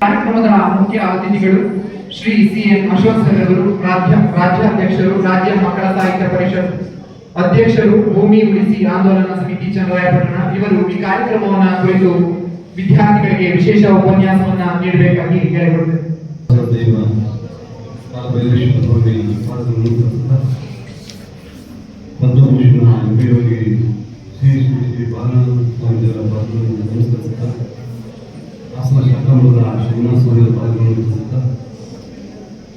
ಕಾರ್ಯಕ್ರಮದ ಮುಖ್ಯ ಅತಿಥಿಗಳು Shri C N Ashok sir ಅವರು, ರಾಜ್ಯ ರಾಜ್ಯಾಧ್ಯಕ್ಷರು, ರಾಜ್ಯ ಮಕ್ಕಳ ಸಾಹಿತ್ಯ ಪರಿಷತ್ ಅಧ್ಯಕ್ಷರು, ಭೂಮಿ ಉಳಿಸಿ ಆಂದೋಲನ ಸಮಿತಿ ಚನ್ನರಾಯಪಟ್ಟಣ ಇವರು ಈ ಕಾರ್ಯಕ್ರಮವನ್ನ ಕುರಿತು ವಿದ್ಯಾರ್ಥಿಗಳಿಗೆ ವಿಶೇಷ ಉಪನ್ಯಾಸವನ್ನ ನೀಡಬೇಕಾಗಿ ಕೇಳಿಕೊಳ್ಳುತ್ತೇವೆ ಹಾಸನ ಶಾಖಾಮೂಲದ ಶ್ರೀನಿವಾಸ ಸ್ವಾಮಿಯವರ ಪಾದಗಳನ್ನು ಪ್ರಸ್ತುತ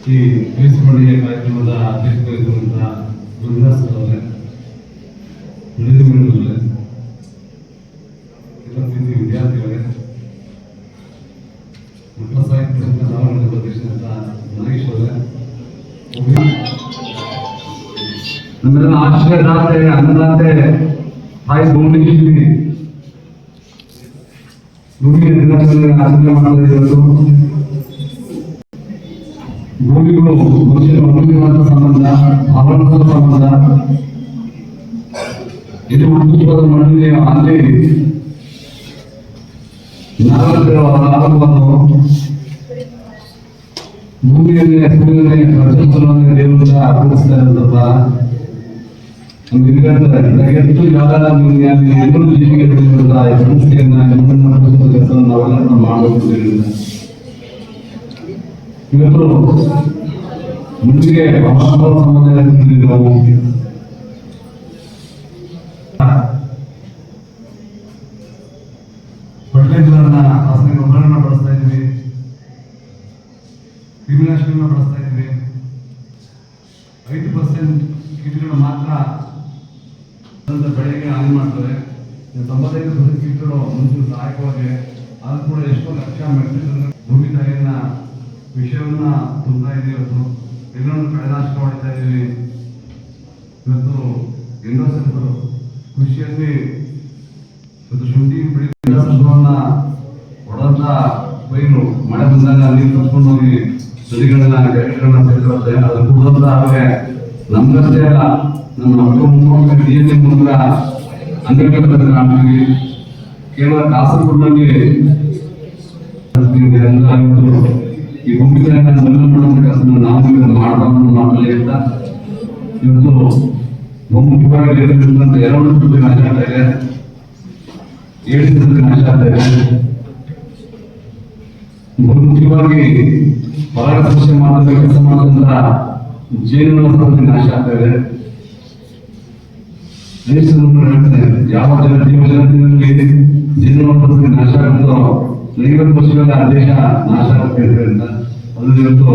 ಈ ಕ್ರಿಸ್ಮಣಿಯ ಕಾರ್ಯಕ್ರಮದ ಅಧ್ಯಕ್ಷ ವಹಿಸಿರುವಂತಹ ಗುರುದಾಸ್ ಅವರೇ ನಡೆದುಕೊಳ್ಳುವಲ್ಲೇ ಎಲ್ಲ ಪ್ರೀತಿ ವಿದ್ಯಾರ್ಥಿಗಳೇ ಮಕ್ಕಳ ಸಾಹಿತ್ಯ ಸಂಘ ಅಧ್ಯಕ್ಷರಾದ ನಾಗೇಶ್ ಅವರೇ ನಮ್ಮೆಲ್ಲ ಆಶ್ರಯದಾತೆ ಅನ್ನದಾತೆ ಭೂಮಿಗೆ ಭೂಮಿಯ ದಿನಾಚರಣೆ ಆಚರಣೆ ಮಾಡ್ತಾ ಇವತ್ತು ಭೂಮಿಗಳು ಮನುಷ್ಯನ ಅಮೂಲ್ಯವಾದ ಸಂಬಂಧ ಭಾವನಾತ್ಮಕ ಸಂಬಂಧ ಇದು ಹುಟ್ಟುತ್ತುವ ಮಣ್ಣಿಗೆ ಅಲ್ಲಿ ನಾಲ್ಕು ಭೂಮಿಯಲ್ಲಿ ಸೂರ್ಯನೇ ಪ್ರಚೋದನೆ ದೇವರ ಅರ್ಪಿಸ್ತಾ ಇರೋದಪ್ಪ ನಮ್ಗೆ ಇದ್ರಲ್ಲಿ ಜಗತ್ತು ಅಲ್ಲಿ ಎಲ್ಲರೂ ಜೀವಿಗೆ ಬೆಳೆಯುವಂತ ಈ ಗೊಬ್ಬರನ ಬಳಸ್ತಾ ಇದ್ದೀವಿ. ಕ್ರಿಮಿನಾಶಕಗಳನ್ನ ಬಳಸ್ತಾ ಇದ್ವಿ ಐದು ಪರ್ಸೆಂಟ್ ಕೀಟಗಳು ಮಾತ್ರ ಅಂತ ಬೆಳೆಗೆ ಹಾನಿ ಮಾಡ್ತವೆ ಇನ್ನು ತೊಂಬತ್ತೈದು ಪರ್ಸೆಂಟ್ ಮನುಷ್ಯರು ಸಹಾಯಕವಾಗಿ ಅದು ಕೂಡ ಎಷ್ಟೋ ಲಕ್ಷ ಮೆಟ್ರಿಕ್ ಭೂಮಿ ತಾಯಿಯನ್ನ ವಿಷಯವನ್ನ ತುಂಬಾ ಇದೆ ಇವತ್ತು ಎಲ್ಲರನ್ನು ಕಳೆನಾಶಕ ಮಾಡ್ತಾ ಇದ್ದೀವಿ. ಇವತ್ತು ಎಂಡೋಸಲ್ಫರು ಕೃಷಿಯಲ್ಲಿ ಇವತ್ತು ಶುಂಠಿ ಬೆಳೆ ಎಂಡೋಸಲ್ಫರನ್ನ ಹೊಡೆದ ಪೈರು ಮಳೆ ಬಂದಾಗ ನೀರು ಕಟ್ಕೊಂಡು ಹೋಗಿ ನದಿಗಳನ್ನ, ಕೆರೆಗಳನ್ನ ಸೇರಿರುತ್ತೆ ಅದು ಕೂಡ ಆಮೇಲೆ ನಮ್ಗಷ್ಟೇ ಅಲ್ಲ. ನಮ್ಮ ಮಕ್ಕಳು ಮುಖ ಡಿಎನ್ಎ ಮೂಲಕ ಅಂಗಡಿಗಳ ಕಾಣ್ತೀವಿ. ಕೇವಲ ಕಾಸರಗೋಡಿನಲ್ಲಿ ಈ ಭೂಮಿಕೆಯನ್ನು ಮಾಡುವಂತ ಕೆಲಸನ ನಾವು ಮಾಡಬಾರ್ದು ಮಾಡಲಿ ಅಂತ ಇವತ್ತು ಬಹುಮುಖ್ಯವಾಗಿ ಇರತಕ್ಕಂಥ ಎರಡು ಇದೆ. ಏಳು ನಾಶ ಇದೆ. ಮುಖ್ಯವಾಗಿ ಪರಾಗಸ್ಪರ್ಶ ಮಾಡದ ಕೆಲಸ ನಾಶ ಆಗ್ತಾ ಇದೆ. ಹೇಳ್ತಾರೆ ಯಾವ ಜನ ಜೀವ ಜಗತ್ತಿನಲ್ಲಿ ಸಂತತಿ ನಾಶ ಆಗುತ್ತೋ ಐವತ್ತು ಪಶುವಿನ ದೇಶ ನಾಶ ಆಗುತ್ತೆ ಇದರಿಂದ ಅದು ಇವತ್ತು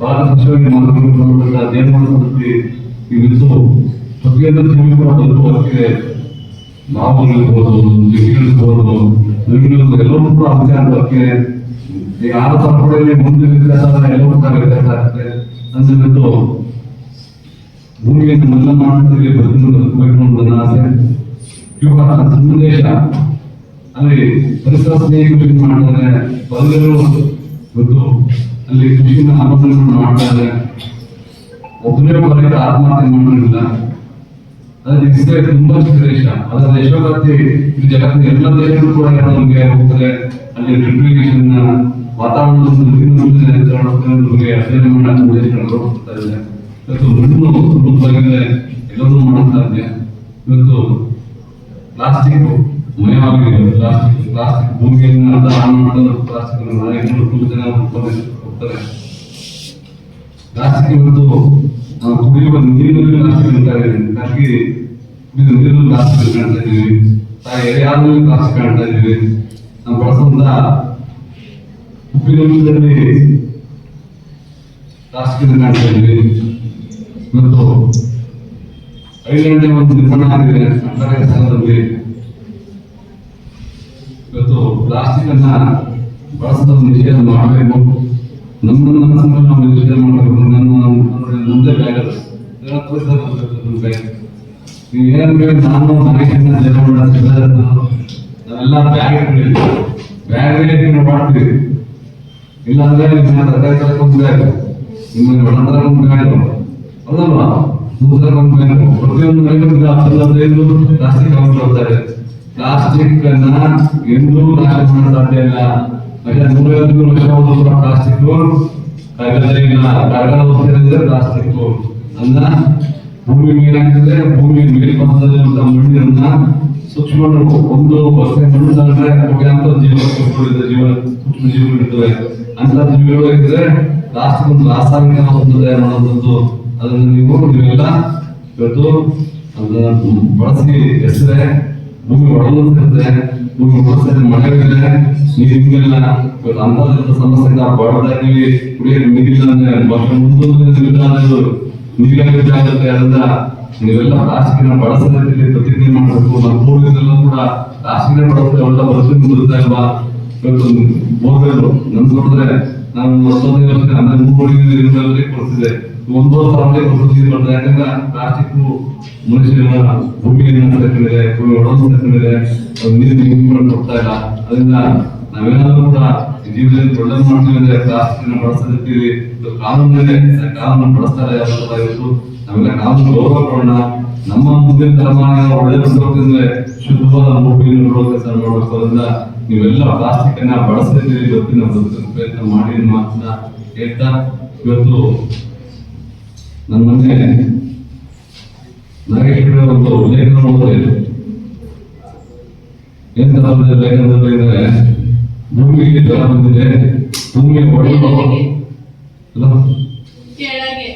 ಪರಾಗಸ್ಪರ್ಶವಾಗಿ ಮಾಡಬೇಕಾದಂತಹ ಅಧ್ಯಯನ ಸಂಸ್ಕೃತಿ ಇವತ್ತು ಪ್ರತಿಯೊಂದು ಜೀವಿ ಕೂಡ ಬದುಕುವುದಕ್ಕೆ ನಾವು ಇರ್ಬೋದು ಜಿಗಿರ್ಬೋದು ನವಿಲಿರ್ಬೋದು ಎಲ್ಲರೂ ಕೂಡ ಈಗ ಆರು ಮುಂದೆ ವ್ಯತ್ಯಾಸ ಎಲ್ಲವೂ ಕೂಡ ವ್ಯತ್ಯಾಸ ಆಗುತ್ತೆ ಅಂದ್ರೆ ಭೂಮಿಯನ್ನು ಮಲ್ಲ ಮಾಡುತ್ತೇವೆ ಬದುಕು ಬದುಕಬೇಕು ಆಸೆ ಇವಾಗ ಸಂದೇಶ ಅಲ್ಲಿ ಪರಿಸರ ಸ್ನೇಹಿತರು ಮಾಡ್ತಾರೆ. ಬದುಕರು ಇವತ್ತು ಅಲ್ಲಿ ಕೃಷಿನ ಆಲೋಚನೆಗಳನ್ನು ಮಾಡ್ತಾರೆ. ಒಬ್ಬನೇ ಒಬ್ಬ ರೈತ ಆತ್ಮಹತ್ಯೆ ಮಾಡಿಲ್ಲ ಅದೇ ಇಸ್ರೇಲ್ ತುಂಬಾ ಚಿಕ್ಕ ದೇಶ. ಅದರ ಇದು ಜಗತ್ತಿನ ಎಲ್ಲ ದೇಶಗಳು ಕೂಡ ನಮಗೆ ಹೋಗ್ತಾರೆ ಅಲ್ಲಿ ಡ್ರಿಪ್ಲಿಕೇಶನ್ ವಾತಾವರಣದ ನಮಗೆ ಅಧ್ಯಯನ ಮಾಡಕ್ಕೆ ಇವತ್ತು ಮಣ್ಣು ಸಮೃದ್ಧವಾಗಿದೆ ಎಲ್ಲವನ್ನೂ ಮಾಡ್ತಾ ಇದೆ. ಇವತ್ತು ಪ್ಲಾಸ್ಟಿಕ್ ಮಯವಾಗಿದೆ ಪ್ಲಾಸ್ಟಿಕ್ ಪ್ಲಾಸ್ಟಿಕ್ ಭೂಮಿಯನ್ನು ಅರ್ಧ ಮಾಡಲು ಪ್ಲಾಸ್ಟಿಕ್ ಎಲ್ಲರೂ ತುಂಬ ಜನ ಉತ್ಪಾದಿಸಿ ಹೋಗ್ತಾರೆ ಪ್ಲಾಸ್ಟಿಕ್ ಇವತ್ತು ನಾವು ಕುಡಿಯುವ ನೀರಿನಲ್ಲಿ ಪ್ಲಾಸ್ಟಿಕ್ ಅಂತ ಇದೆ ಹಾಗಾಗಿ ಕುಡಿಯುವ ಪ್ಲಾಸ್ಟಿಕ್ ಕಾಣ್ತಾ ಇದ್ದೀವಿ ತಾಯಿ ಎಲೆಯಾದಲ್ಲಿ ಪ್ಲಾಸ್ಟಿಕ್ ಕಾಣ್ತಾ ಇದ್ದೀವಿ ನಾವು ಬಳಸುವಂತ ಉಪ್ಪಿನಲ್ಲಿ ಪ್ಲಾಸ್ಟಿಕ್ ಕಾಣ್ತಾ ಇದೀವಿ ಇವತ್ತು ಗಂಟೆ ಒಂದು ನಿರ್ಮಾಣ ಆಗಿದೆ ಅಂತಾರಾಷ್ಟ್ರೀಯ ಸ್ಥಳದಲ್ಲಿ ಪ್ಲಾಸ್ಟಿಕ್ ಅನ್ನ ಬಳಸೋದನ್ನು ನಿಷೇಧ ಮಾಡಬೇಕು. ನಮ್ಮನ್ನು ನಮ್ಮ ನಾವು ನಿಷೇಧ ಮಾಡಬೇಕು. ನನ್ನ ಮುಂದೆ ಬ್ಯಾಗ್ ಬ್ಯಾಗ್. ನೀವು ಏನಾದ್ರು ನಾನು ನಾವೆಲ್ಲ ಬ್ಯಾಗ್ ಬ್ಯಾಗ್ ನೀವು ಮಾಡ್ತೀವಿ. ಇಲ್ಲಾಂದ್ರೆ ತರಕಾರಿ ತಗೊಂಡು ಬ್ಯಾಗ್ ನಿಮ್ಮ ಒಣ ಒಂದು ಬ್ಯಾಗ್ ಪ್ರತಿಯೊಂದು ಹದಿನೈದು ಪ್ಲಾಸ್ಟಿಕ್ ಬರ್ತಾರೆ ಪ್ಲಾಸ್ಟಿಕ್ ಅನ್ನ ಎಂದೂ ನಾಶ ಸಾಧ್ಯ ಇಲ್ಲ. ಮತ್ತೆ ನೂರೈವತ್ತು ವರ್ಷ ಪ್ಲಾಸ್ಟಿಕ್. ಇಲ್ಲ. ಪ್ಲಾಸ್ಟಿಕ್. ಅನ್ನ ಭೂಮಿ ಮೇಲಾಗ್ತದೆ. ಭೂಮಿ ಮೇಲ್ಪಂಥದ ಮಣ್ಣಿನ ಸೂಕ್ಷ್ಮ ಒಂದು ಪರ್ಸೆಂಟ್ ಮಣ್ಣು ತಗೊಂಡ್ರೆ ಜೀವನ ಜೀವ ಜೀವ ಸೂಕ್ಷ್ಮ ಜೀವಗಳು ಇರ್ತವೆ. ಅಂತ ಜೀವಿಗಳು ಇದ್ರೆ ಪ್ಲಾಸ್ಟಿಕ್ ಒಂದು ರಾಸಾಯನಿಕ ತಯಾರು ಮಾಡೋದಂತೂ ಅದನ್ನು ನೀವು ನೀವೆಲ್ಲ ಇವತ್ತು ಅದನ್ನ ಬಳಸಿ ಎಸರೆ ಭೂಮಿ ಒಳಗಿರುತ್ತೆ ಭೂಮಿ ಒಳಸರಿ ಮಳೆ ಇದೆ ನೀರು ಹಿಂಗೆಲ್ಲ ಇವತ್ತು ಅಂತರ್ಜಾಲ ಸಮಸ್ಯೆಯಿಂದ ಬಡದಾಗಿ ಕುಡಿಯಕ್ಕೆ ನೀರಿಲ್ಲ ಅಂದ್ರೆ ವರ್ಷ ಮುಂದೊಂದು ನೀರಾದ್ರು ನೀರಾಗುತ್ತೆ ಆಗುತ್ತೆ. ಅದರಿಂದ ನೀವೆಲ್ಲ ಪ್ಲಾಸ್ಟಿಕ್ನ ಬಳಸದ ರೀತಿಯಲ್ಲಿ ಪ್ರತಿಜ್ಞೆ ಮಾಡಬೇಕು. ನಮ್ಮ ಕೂಡ ಪ್ಲಾಸ್ಟಿಕ್ನ ಬಳಸದೆ ಒಳ್ಳೆ ವರ್ಷ ಬದುಕ್ತಾ ಇಲ್ವಾ? ಇವತ್ತು ಬೋರ್ವೆಲ್ ನನ್ ನೋಡಿದ್ರೆ ನಾನು ನೀರಿನಲ್ಲಿ ಕೊಡ್ತಿದ್ದೆ. ಕೊಡ್ತಿದ್ದೆ ಬರ್ತದೆ ಯಾಕಂದ್ರೆ ಪ್ಲಾಸ್ಟಿಕ್ ಮನುಷ್ಯನ ಭೂಮಿಯನ್ನು ತಗೊಂಡಿದೆ ಭೂಮಿ ಒಳಗೆ ತಗೊಂಡಿದೆ ನೀರು ನೀರು ಕೊಡ್ತಾ ಇಲ್ಲ. ಅದರಿಂದ ನಾವೇನಾದ್ರೂ ಕೂಡ ಜೀವನದಲ್ಲಿ ಒಳ್ಳೆ ಮಾಡ್ತೀವಿ ಪ್ಲಾಸ್ಟಿಕ್ ಬಳಸ್ತಿರ್ತೀವಿ ಕಾನೂನಲ್ಲಿ ಕಾನೂನು ಬಳಸ್ತಾರೆ ಇವತ್ತು. ನಾವೆಲ್ಲ ಕಾನೂನು ಗೌರವ ಕೊಡೋಣ ನಮ್ಮ ಮುಂದಿನ ತಲೆಮಾರಿನ ಒಳ್ಳೆ ಬದುಕಿದ್ರೆ ಶುದ್ಧವಾದ ಭೂಮಿಯನ್ನು ನೋಡೋ ಕೆಲಸ ಮಾಡಬೇಕು. ಅದರಿಂದ ನೀವೆಲ್ಲ ಪ್ಲಾಸ್ಟಿಕ್ ಅನ್ನ ಬಳಸ್ತಿದ್ದೀರಿ ಇವತ್ತಿನ ಪ್ರಯತ್ನ ಮಾಡಿ ಮಾತ್ರ ಹೇಳ್ತಾ ಇವತ್ತು ನನ್ನ ಮೊನ್ನೆ ನಾಗೇಶ್ವರ ಒಂದು ಲೇಖನ ಓದಿದೆ ಎಂತ ಲೇಖನದಲ್ಲಿ ಭೂಮಿಗೆ ಜಲ ಬಂದಿದೆ ಭೂಮಿಯ? ಕೆಳಗೆ.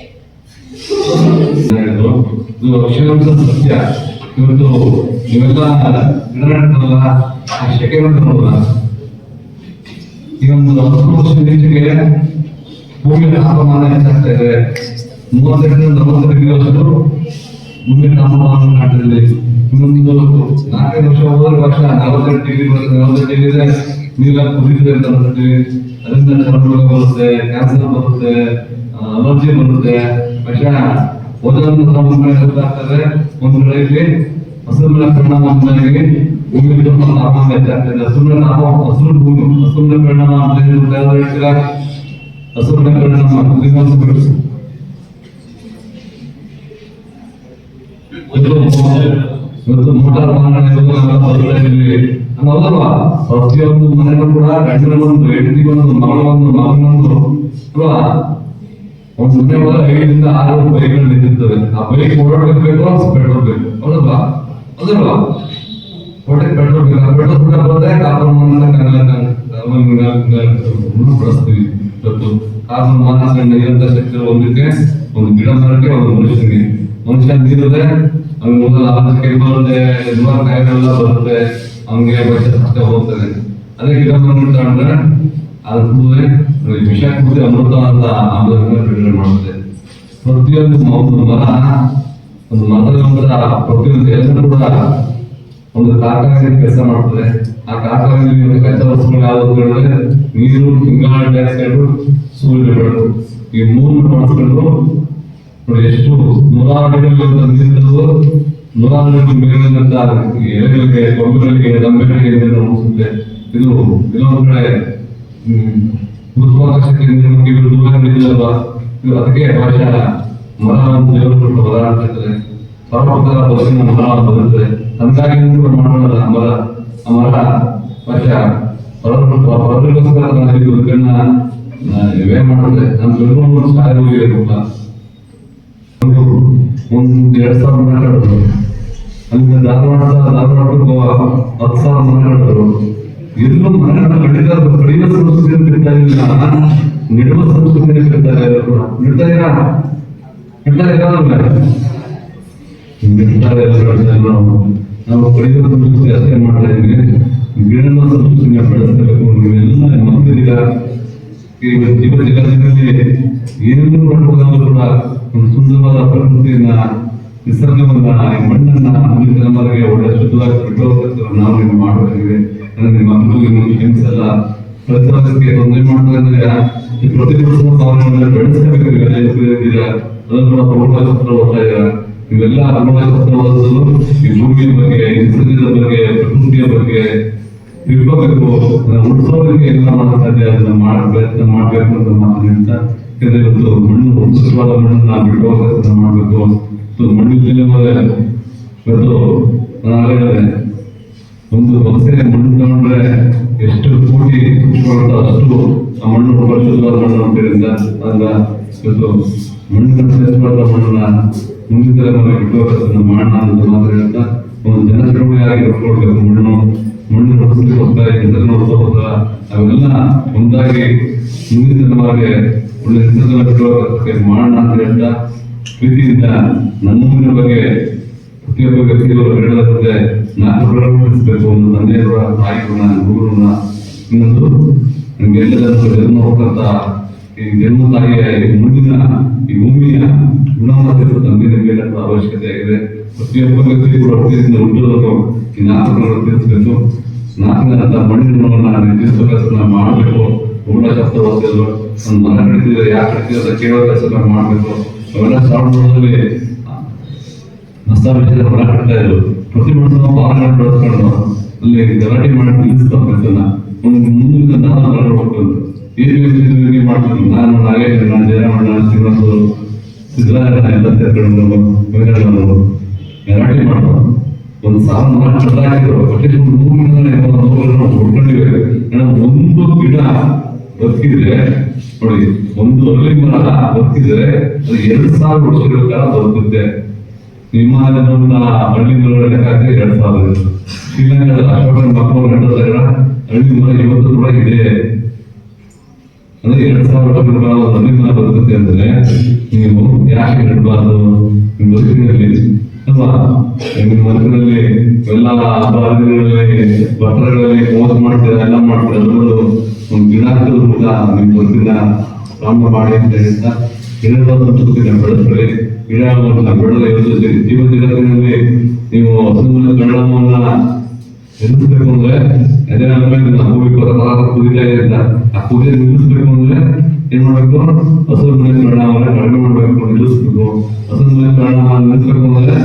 ಇದು ಅಕ್ಷರಾಂಶ ಸತ್ಯ. ಇವತ್ತು ನೀವೆಲ್ಲ ಗಿಡ ನೆಡ್ತಾರಲ್ಲ ಆ ಶೆಕೆ ನೋಡಲ್ಲ ಈ ಒಂದು ಹತ್ತು ಈಚೆಗೆ ಭೂಮಿಯ ತಾಪಮಾನ ಹೆಚ್ಚಾಗ್ತಾ ಇದೆ. ಮೂವತ್ತೆರಡರಿಂದ ನಲವತ್ತು ಡಿಗ್ರಿ ಮುಂದಿನ ತಾಪಮಾನ ಕಾಣ್ತಿದೆ ನಾಲ್ಕೈದು ವರ್ಷ ಹೋದ್ರೆ ವರ್ಷ ನಲವತ್ತೆರಡು ಡಿಗ್ರಿ ಬರುತ್ತೆ. ನಲವತ್ತೆಂಟು ಡಿಗ್ರಿ ಇದೆ ನೀರೆಲ್ಲ ಕುದಿದ್ರೆ ಅಂತ ಅದರಿಂದ ಚರ್ಮ ಬರುತ್ತೆ ಕ್ಯಾನ್ಸರ್ ಬರುತ್ತೆ ಅಲರ್ಜಿ ಬರುತ್ತೆ. ಪಕ್ಷ ಓದೋದನ್ನು ಸಮಸ್ಯೆ ಒಂದು ಕಡೆಯಲ್ಲಿ ಹಸುರಿನ ಪರಿಣಾಮ ಉಂಟಾಗಿ ಭೂಮಿ ತುಂಬ ತಾಪಮಾನ ಹೆಚ್ಚಾಗ್ತದೆ ಹಸುರಿನ ತಾಪ ಹಸುರು ಭೂಮಿ ಹಸುರಿನ ಪರಿಣಾಮ ಹೇಳ್ತೀರಾ? ಹಸುರಿನ ಪರಿಣಾಮ ಮೋಟಾರ್ ವಾಹನಗಳು ನಾವೆಲ್ಲ ಬರ್ತಾ ಇದೀವಿ ಹಂಗ್ ಹೌದಲ್ವಾ ಪ್ರತಿಯೊಂದು ಮನೆಗೂ ಕೂಡ ಗಂಡನೊಂದು ಹೆಂಡತಿಗೊಂದು ಮಗಳೊಂದು ಮಗನೊಂದು ಅಲ್ವಾ ಒಂದು ಮನೆ ಒಳಗೆ ಐದರಿಂದ ಆರು ಬೈಕ್ಗಳು ನಿಂತಿರ್ತವೆ. ಆ ಬೈಕ್ ಓಡಾಡಬೇಕು ಪೆಟ್ರೋಲ್ ಬೇಕು. ಹೌದಲ್ವಾ? ಹೌದಲ್ವಾ? ಓಟಕ್ಕೆ ಪೆಟ್ರೋಲ್ ಬೇಕು. ಆ ಪೆಟ್ರೋಲ್ ಕೂಡ ಬರುತ್ತೆ ಕಾರ್ಬನ್ ಬಳಸ್ತೀವಿ ಕಾರ್ಬನ್ ಮಾನಾಕ್ಸೈಡ್ ನಿರಂತರ ಶಕ್ತಿ ಒಂದಕ್ಕೆ ಒಂದು ಗಿಡ ಮರಕ್ಕೆ ಒಂದು ಮನುಷ್ಯನಿಗೆ. ಮನುಷ್ಯ ನೀರಿದೆ ಅವ್ನ ಮುಂದೆ ಆರೋಗ್ಯ ಕೈ ಬರುತ್ತೆ ಸುಮಾರು ಕಾಯಿಲೆಲ್ಲ ಬರುತ್ತೆ ಅವನಿಗೆ ಕಷ್ಟ ಹೋಗ್ತದೆ. ಅದೇ ಗಿಡ ಮರ ತಗೊಂಡ್ರೆ ಅದು ಕುಡಿದ್ರೆ ವಿಷ ಕುಡಿದು ಅಮೃತ ಅಂತ ಆಮ್ಲಜನಕ ಬಿಡುಗಡೆ ಮಾಡುತ್ತೆ. ಪ್ರತಿಯೊಂದು ಒಂದು ಮರ, ಒಂದು ಮರದ ಪ್ರತಿಯೊಂದು ಎಲ್ಲರೂ ಕೂಡ ಒಂದು ಕಾರ್ಖಾನೆ ಕೆಲಸ ಮಾಡ್ತದೆ. ಆ ಕಾರ್ಖಾನೆಯಲ್ಲಿ ಕಚ್ಚಾ ವಸ್ತುಗಳು ಯಾವ್ದು ನೀರು ಇಂಗಾಲ ಡೈಆಕ್ಸೈಡ್ ಸೂರ್ಯ ಬೆಳಕು ಈ ಮೂರು ನೋಡಿ ಎಷ್ಟು ನೂರಾರು ನೀರಿದ್ದು ನೂರಾರು ಮೇಲಿನಿಂದ ಈ ಎಲೆಗಳಿಗೆ ಕೊಂಬೆಗಳಿಗೆ, ದಂಬೆಗಳಿಗೆ ನೀರನ್ನು ಮುಗಿಸುತ್ತೆ ಇದು ಇನ್ನೊಂದು ಕಡೆ ಗುರುತ್ವಾಕರ್ಷಣೆ ದೂರ ಅದಕ್ಕೆ ಮರ ಕೊಟ್ಟು ಮರ ಮಾಡೋಣ ಮರ ಆ ಮರ? ಕಣ್ಣ ಹೋಗಿರಲಿಲ್ಲ ಒಂದು ಒಂದು ಎರಡ್ ಸಾವಿರ ಮಾತಾಡಿದ್ರು ಅಲ್ಲಿಂದ ಅಲ್ಲಿ ಧಾರವಾಡ ಧಾರವಾಡ ಗೋವಾ ಹತ್ತು ಸಾವಿರ ಮಾತಾಡಿದ್ರು ಎಲ್ಲೂ ಮನೆಗಳ ಕಡಿತ ಕಡಿಮೆ ಸಂಸ್ಕೃತಿಯಲ್ಲಿ ಬಿಡ್ತಾ ಇಲ್ಲ ನಿಡುವ ಸಂಸ್ಕೃತಿಯಲ್ಲಿ ಬಿಡ್ತಾರೆ ಬಿಡ್ತಾ ಇರ ಬಿಡ್ತಾ ಇರೋದಿಲ್ಲ ಬಿಡ್ತಾರೆ ನಾವು ಕಡಿಮೆ ಸಂಸ್ಕೃತಿ ಅಷ್ಟೇ ಮಾಡ್ತಾ ಇದ್ವಿ ಗಿಡನ ಸಂಸ್ಕೃತಿನ ಬೆಳೆಸಬೇಕು ನೀವೆಲ್ಲ ಈ ಜೀವ ಜಗತ್ತಿನಲ್ಲಿ ಏನನ್ನು ಮಾಡಬಹುದಾದ್ರೂ ಕೂಡ ಒಂದು ಸುಂದರವಾದ ಪ್ರಕೃತಿಯನ್ನ ನಿಸರ್ಗವನ್ನ ಈ ಮಣ್ಣನ್ನ ಮುಂದಿನ ತಲೆಮಾರಿಗೆ ಒಳ್ಳೆ ಶುದ್ಧವಾಗಿ ಬಿಟ್ಟು ನಾವು ಇದು ಮಾಡಬೇಕಿದೆ ಅಂದ್ರೆ ನಿಮ್ಮ ಮಕ್ಕಳಿಗೆ ಕ್ಷಮಿಸಲ್ಲ. ಪರಿಸರಕ್ಕೆ ತೊಂದರೆ ಮಾಡೋದ್ರಿಂದ ಈ ಪ್ರತಿಭಟನಾ ಭಾವನೆಗಳನ್ನ ಬೆಳೆಸಬೇಕು ಅದನ್ನು ಇವೆಲ್ಲ ಈ ಭೂಮಿಯ ಬಗ್ಗೆ ನಿಸರ್ಗದ ಬಗ್ಗೆ, ಪ್ರಕೃತಿಯ ಬಗ್ಗೆ ತಿಳ್ಕೋಬೇಕು. ಉಳಿಸೋದಕ್ಕೆ ಸಾಧ್ಯ ಅದನ್ನ ಮಾಡ ಪ್ರಯತ್ನ ಮಾಡ್ಬೇಕು ಅಂತ ಮಾತು ಹೇಳ್ತಾ ಯಾಕಂದ್ರೆ ಇವತ್ತು ಮಣ್ಣು, ಉಚಿತವಾದ ಮಣ್ಣನ್ನ ಬಿಡುವ ಮಾಡಬೇಕು. ಮಾಡ್ಬೇಕು ಮೇಲೆ ಇವತ್ತು ನಾನು ಹೇಳಿದೆ ಒಂದು ಬೊಕ್ಸೆ ಮಣ್ಣು ತಗೊಂಡ್ರೆ ಎಷ್ಟು ಕೋಟಿ ಮಾಡುತ್ತೋ ಅಷ್ಟು ಆ ಮಣ್ಣು ಪರಿಶುದ್ಧವಾದ ಮಣ್ಣು ಅಂತಿರಿಂದ ಅದನ್ನ ಇವತ್ತು ಮಣ್ಣಿನ ಶ್ರೇಷ್ಠವಾದ ಮಣ್ಣನ್ನ ಮುಂದಿನ ತಲೆಮಾರಿಗೆ ಕೆಲಸ ಮಾಡೋಣ ಅಂತ ಮಾತ್ರ ಹೇಳ್ತಾ, ಒಂದು ಜನಸೇವೆಯಾಗಿ ನೋಡ್ಕೊಳ್ಬೇಕು ಮಣ್ಣು. ಮಣ್ಣು ಜನರು ನೋಡ್ತಾ ಹೋಗ್ತಾರ ಅವೆಲ್ಲ ಒಂದಾಗಿ ಮುಂದಿನ ನಮಗೆ ಒಳ್ಳೆ ಇಟ್ಕೊಳ್ಳೋಕೆ ಮಾಡೋಣ ಅಂತ ಹೇಳ್ತಾ ಪ್ರೀತಿಯಿಂದ ನಮ್ಮೂರಿನ ಬಗ್ಗೆ ಪ್ರತಿಯೊಬ್ಬ ವ್ಯಕ್ತಿಗಳು ಹೇಳದಂತೆ ನಾಲ್ಕು ಪ್ರಕಟಿಸಬೇಕು ಒಂದು ತಂದೆಯವರ ತಾಯಿಗಳನ್ನ ತಾಯಿ ಋಣ ಗುರು ಋಣ ಇನ್ನೊಂದು ನಮ್ಗೆ ಎಲ್ಲದನ್ನು ಜನ್ಮ ಹೋಗ್ತಂತ ಈ ಜನ್ಮ ತಾಯಿಯ ಈ ಮುಂದಿನ ಈ ಭೂಮಿಯ ತಿಳಿದು ತಂದೆ ನಿಮಗೆ ಅವಶ್ಯಕತೆ ಆಗಿದೆ. ಪ್ರತಿಯೊಬ್ಬ ವ್ಯಕ್ತಿ ಕೂಡ ಹುಟ್ಟಿದಿಂದ ಹುಟ್ಟುವುದನ್ನು ಈ ನಾಲ್ಕು ತಿಳಿಸಬೇಕು ನಾಲ್ಕನೇ ಅರ್ಥ ಮಣ್ಣಿನ ಋಣವನ್ನು ನಿರ್ದಿಷ್ಟ ಕೆಲಸ ಮಾಡಬೇಕು. ಗುಣಶಾಸ್ತ್ರ ಓದಿದ್ರು ಒಂದು ಮರ ಕಡಿತಿದ್ರೆ ಯಾಕೆ ಕಡಿತಿದ್ರೆ ಕೇಳೋ ಕೆಲಸ ಮಾಡಬೇಕು. ಅವೆಲ್ಲ ಹೊಸ ವಿಷಯದ ಹೊರ ಕಟ್ತಾ ಇದ್ರು ಪ್ರತಿ ಮನುಷ್ಯನ ಪಾಲನೆ ಬಳಸ್ಕೊಂಡು ಅಲ್ಲಿ ಗಲಾಟೆ ಮಾಡಿ ಕೆಲಸನ ಒಂದು ಮುಂದಿನ ನಾನು ಏನು ಮಾಡ್ತೀನಿ ನಾನು ನಾಗೇಶ್ ನಾನು ಜಯರಾಮಣ್ಣ ಶ್ರೀನಿವಾಸ ಎಲ್ಲ ಮಾಡೋದು ಒಂದು ಸಾವಿರ ಕಡ್ದಾಕಿದ್ರು ಅಟ್ಲೀಸ್ಟ್ ಒಂದು ನೂರಿನ ನೂರನ್ನು ಹೊಡ್ಕೊಂಡಿವೆ ಒಂದು ಗಿಡ ಬದುಕಿದ್ರೆ ನೋಡಿ, ಒಂದು ಅಲ್ಲಿ ಮರ ಬದುಕಿದ್ರೆ ಅದು ಎರಡು ಸಾವಿರ ವರ್ಷಗಳ ಕಾಲ ಬದುಕುತ್ತೆ ವಿಮಾನದ ಹಳ್ಳಿ ಮರಗಳ ಲೆಕ್ಕಾಚಾರ ಎರಡ್ ಸಾವಿರ ಶ್ರೀಲಂಕಾದ ಅಶೋಕನ ಮಕ್ಕಳು ನಡೆದಾಗ ಹಳ್ಳಿ ಮರ ಇವತ್ತು ಕೂಡ ಇದೆ. ಅಂದ್ರೆ ಎರಡ್ ಸಾವಿರ ವರ್ಷಗಳ ಕಾಲ ಹಳ್ಳಿ ಮರ ಬದುಕುತ್ತೆ ಅಂದ್ರೆ, ನೀವು ಯಾಕೆ ನೆಡಬಾರ್ದು ನಿಮ್ಮ ಬದುಕಿನಲ್ಲಿ ನಿಮ್ಮ ಮನಸ್ಸಿನಲ್ಲಿ ಎಲ್ಲ ಹಬ್ಬ ಹರಿದಿನಗಳಲ್ಲಿ ಭಟ್ರಗಳಲ್ಲಿ ಮೋಸ ಮಾಡ್ತೀರಾ, ಎಲ್ಲ ಮಾಡ್ತೀರಾ ಒಂದು ಹಾಕೋದ್ರ ಮೂಲಕ ನಿಮ್ಮ ಬದುಕಿನ ಪ್ರಾರಂಭ ಮಾಡಿ ಅಂತ ಹೇಳ್ತಾ ಗಿಡಗಳ ಬೆಳೆದ ಯೋಚಿಸಿ ಜೀವ ನೀವು ಹಸುವಿನ ಪರಿಣಾಮವನ್ನ ಎದುರಿಸಬೇಕು ಅಂದ್ರೆ, ಅದೇ ನಮ್ಮ ಕುದಿತಾ ಇದೆ ಆ ಕುದಿಯ ನಿಲ್ಲಿಸ್ಬೇಕು ಅಂದ್ರೆ ಏನ್ ಮಾಡ್ಬೇಕು? ಹಸುವಿನ ಮೇಲೆ ಪರಿಣಾಮ ಕಡಿಮೆ ಮಾಡ್ಬೇಕು ನಿಲ್ಲಿಸ್ಬೇಕು ಹಸುವಿನ ಮೇಲೆ ಪರಿಣಾಮ ನಿಲ್ಲಿಸ್ಬೇಕು ಅಂದ್ರೆ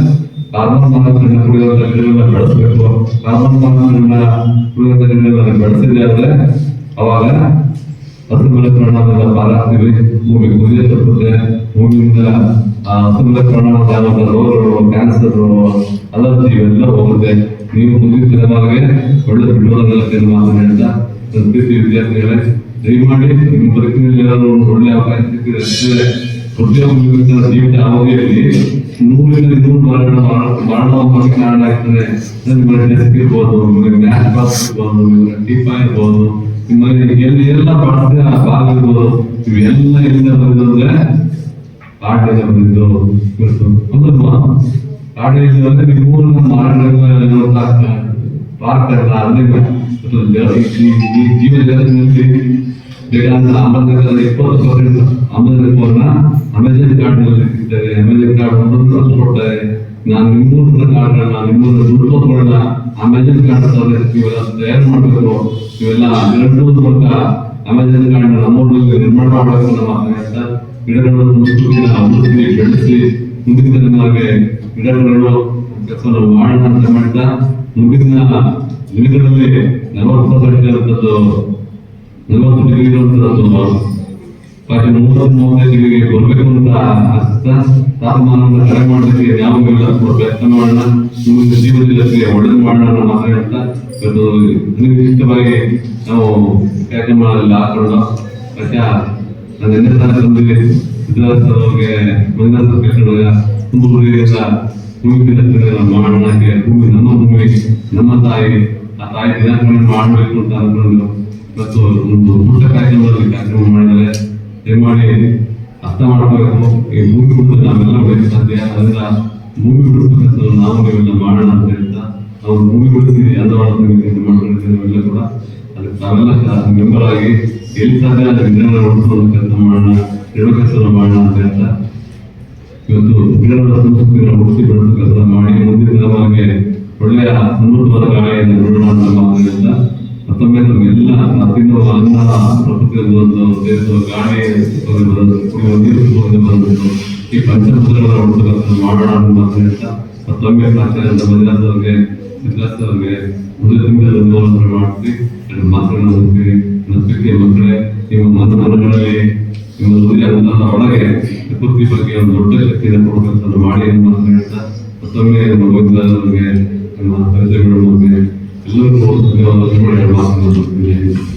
ಕಾರ್ಬನ್ ಮಾನಾಕ್ಸೈಡ್ ಕುಡಿಯುವಂತ ಬೆಳೆಸ್ಬೇಕು. ಕಾರ್ಬನ್ ಮಾನಾಕ್ಸೈಡ್ ಕುಡಿಯುವಂತ ಬೆಳೆಸಿದೆ ಅಂದ್ರೆ ಅವಾಗ ಹಸು ಮೇಲೆ ಪರಿಣಾಮದ ಪಾರಾಗ್ತೀವಿ ಭೂಮಿ ಕುದಿಯ ತಪ್ಪುತ್ತೆ ಭೂಮಿಯಿಂದ, ಆ ಹಸು ಮೇಲೆ ಪರಿಣಾಮ ಆಗುವಂತ ರೋಗಗಳು ಕ್ಯಾನ್ಸರ್ ಅಲರ್ಜಿ ಇವೆಲ್ಲ ಹೋಗುತ್ತೆ. ನೀವು ಮುಂದಿನ ದಿನವಾಗಿ ಒಳ್ಳೆ ಬಿಡುವುದನ್ನ ಮಾತನ್ನು ಹೇಳ್ತಾ. ಸಂಸ್ಕೃತಿ ವಿದ್ಯಾರ್ಥಿಗಳೇ ದಯಮಾಡಿ ನಿಮ್ಮ ಬದುಕಿನಲ್ಲಿ ಏನಾದ್ರು ಒಂದು ಒಳ್ಳೆ ಅವಕಾಶ ಸಿಕ್ಕಿದೆ ಅಷ್ಟೇ ಪ್ರತಿಯೊಬ್ಬ ಜೀವಿತ ಅವಧಿಯಲ್ಲಿ ನೂರಿಂದ ಇನ್ನೂರು ಮರಣ ಮರಣ ಕಾರಣ ಆಗ್ತದೆ ನಿಮಗೆ ಡೆಸ್ಕ್ ಇರ್ಬೋದು ನಿಮಗೆ ಮ್ಯಾಚ್ ಬಾಕ್ಸ್ ಇರ್ಬೋದು ನಿಮಗೆ ಟಿಪ್ಪ ಇರ್ಬೋದು ನಿಮ್ಮಲ್ಲಿ ಎಲ್ಲಿ ಎಲ್ಲ ಬಳಸಿದ ಭಾಗ ಇರ್ಬೋದು, ಇವೆಲ್ಲ ಎಲ್ಲಿಂದ ಅಂದ್ರೆ ಕಾಡಿನಿಂದ ಬಂದಿದ್ದು ಹೌದಲ್ವಾ ಕಾಡಿನಿಂದ ಅಂದ್ರೆ ನಿಮ್ಮ ಊರಿನ ಮರಗಳ ಪಾರ್ಕ್ ಅಲ್ಲ ಈ ಜೀವ ಜಗತ್ತಿನಲ್ಲಿ ಬೇಡಾದ ಆಮ್ಲಜನಕದ ಇಪ್ಪತ್ತು ಪರ್ಸೆಂಟ್ ಆಮ್ಲಜನಕವನ್ನ ಅಮೆಜಾನ್ ಕಾರ್ಡ್ನಲ್ಲಿ ಸಿಗ್ತಾರೆ ಅಮೆಜಾನ್ ಕಾರ್ಡ್ ವರ್ಷ ಕೊಡ್ತಾರೆ. ನಾನು ನಿಮ್ಮೂರಿನ ನಾನು ನಿಮ್ಮೂರಿನ ದುಡ್ಡು ತಗೊಳ್ಳೋಣ ಅಮೆಜಾನ್ ಕಾರ್ಡ್ ಇವೆಲ್ಲ ತಯಾರು ಮಾಡಬೇಕು. ಇವೆಲ್ಲ ಗಿಡಗಳ ಮೂಲಕ ಅಮೆಜಾನ್ ಕಾರ್ಡ್ ನಮ್ಮೂರಿನಲ್ಲಿ ನಿರ್ಮಾಣ ಮಾಡಬೇಕು ನಮ್ಮ ಅಂತ ಗಿಡಗಳ ಸಂಸ್ಕೃತಿನ ಉಳಿಸಿ ಬೆಳೆಸಿ. ಮುಂದಿನ ನಮಗೆ ಗಿಡಗಳು ಕೆಲಸವನ್ನು ಮಾಡೋಣ ಅಂತ ಮಾಡಿದ ಮುಂದಿನ ದಿನಗಳಲ್ಲಿ ನಲವತ್ತು ಪರ್ಸೆಂಟ್ ನಲವತ್ತು ಡಿಗ್ರಿ ಇರುವಂಥದ್ದು ಬಾಕಿ ಮೂವತ್ತು ಮೂವತ್ತೈದು ಡಿಗ್ರಿಗೆ ಬರಬೇಕು ಅಂತ ತಾಪಮಾನವನ್ನು ಕಡಿಮೆ ಮಾಡೋದಕ್ಕೆ ನಾವು ಪ್ರಯತ್ನ ಮಾಡೋಣ. ಮುಂದಿನ ಜೀವನದಲ್ಲಿ ಒಳ್ಳೇದು ಮಾಡೋಣ ಅಂತ ಮಾತಾಡ್ತಾ ಇವತ್ತು ಅನಿಶ್ಚಿತವಾಗಿ ನಾವು ಕಾರ್ಯಕ್ರಮಗಳಲ್ಲಿ ಹಾಕೊಂಡು ಮತ್ತೆ ನನ್ನ ಎಣ್ಣೆ ಸ್ಥಾನ ತಂದಿದೆ ಮಹಿಳಾ ಮಂಜುನಾಥ ತುಂಬ ಹಾಗೆ ಭೂಮಿ ನಮ್ಮ ಭೂಮಿ, ನಮ್ಮ ತಾಯಿ, ಆ ತಾಯಿ ದಿನಾಚರಣೆ ಮಾಡಬೇಕು ಅಂತ ಅನ್ಕೊಂಡು ಇವತ್ತು ಒಂದು ಪುಟ್ಟ ಕಾರ್ಯಕ್ರಮದಲ್ಲಿ ಕಾರ್ಯಕ್ರಮ ಮಾಡಿದರೆ ದಯಮಾಡಿ ಅರ್ಥ ಮಾಡಬೇಕು ಈ ಭೂಮಿ ಹುಡುಕ ನಾವೆಲ್ಲ ಬೆಳೆಯಕ್ಕೆ ಸಾಧ್ಯ. ಅದರಿಂದ ಭೂಮಿ ಬಿಡಿಸ್ಬೇಕಂತ ನಾವು ನೀವೆಲ್ಲ ಮಾಡೋಣ ಅಂತ ಹೇಳ್ತಾ, ನಾವು ಭೂಮಿ ಅಂತ ಮಾಡ್ತೀವಿ ಮಾಡ್ಕೊಂಡಿದ್ದೇವೆ ಕೂಡ. ಅದಕ್ಕೆ ತಾವೆಲ್ಲ ಮೆಂಬರ್ ಆಗಿ ಎಲ್ಲಿ ಸಾಧ್ಯ ಅಂತ ಗಿಡಗಳನ್ನ ಹುಡುಕೊಂಡು ಕೆಲಸ ಮಾಡೋಣ ಎರಡು ಕೆಲಸ ಮಾಡೋಣ ಅಂತ ಹೇಳ್ತಾ, ಇವತ್ತು ಗಿಡಗಳ ಸಂಸ್ಕೃತಿಯನ್ನು ಉಳಿಸಿ ಕೆಲಸ ಮಾಡಿ ಮುಂದಿನ ದಿನವಾಗಿ ಒಳ್ಳೆಯ ಸಮೃದ್ಧವಾದ ಗಾಳಿಯನ್ನು ನೋಡೋಣ ಅಂತ ಮಾತುಗಳಿಂದ ಮತ್ತೊಮ್ಮೆ ನಮ್ಮೆಲ್ಲ ತಿನ್ನುವ ಅನ್ನ ಪ್ರಕೃತಿಯಲ್ಲಿ ಒಂದು ಸೇರಿಸುವ ಗಾಳಿ ಬರೋದು, ನೀರು ಬರೋದು ಈ ಪಂಚಭೂತಗಳ ಕೆಲಸ ಮಾಡೋಣ ಅಂತ ಹೇಳ್ತಾ ಮತ್ತೊಮ್ಮೆ ಪ್ರಾಚಾರ್ಯ ಮಂಜುನಾಥ್ ಅವ್ರಿಗೆ ಸಿದ್ಧಾರ್ಥ ಅವ್ರಿಗೆ ಮುಂದೆ ತಿಂಗಳ ಧನ್ಯವಾದಗಳು ಮಾಡ್ತೀವಿ. ಎರಡು ಮಾತುಗಳನ್ನು ನನ್ನ ಪ್ರೀತಿಯ ಮಕ್ಕಳೇ ನಿಮ್ಮ ಮನ ಮನಗಳಲ್ಲಿ ನಿಮ್ಮ ಹೃದಯ ಒಳಗೆ ಪ್ರಕೃತಿ ಬಗ್ಗೆ ಒಂದು ದೊಡ್ಡ ಶಕ್ತಿಯನ್ನು ಕೊಡಬೇಕಂತ ಮಾಡಿ ಅಂತ ಹೇಳ್ತಾ ಮತ್ತೊಮ್ಮೆ ನಮ್ಮ ವೈದ್ಯರಿಗೆ ನಮ್ಮ ಪರಿಚಯಗಳ ಬಗ್ಗೆ ಎಲ್ಲರಿಗೂ ಧನ್ಯವಾದ ಮಾಡಿ ಎರಡು ಮಾತನ್ನು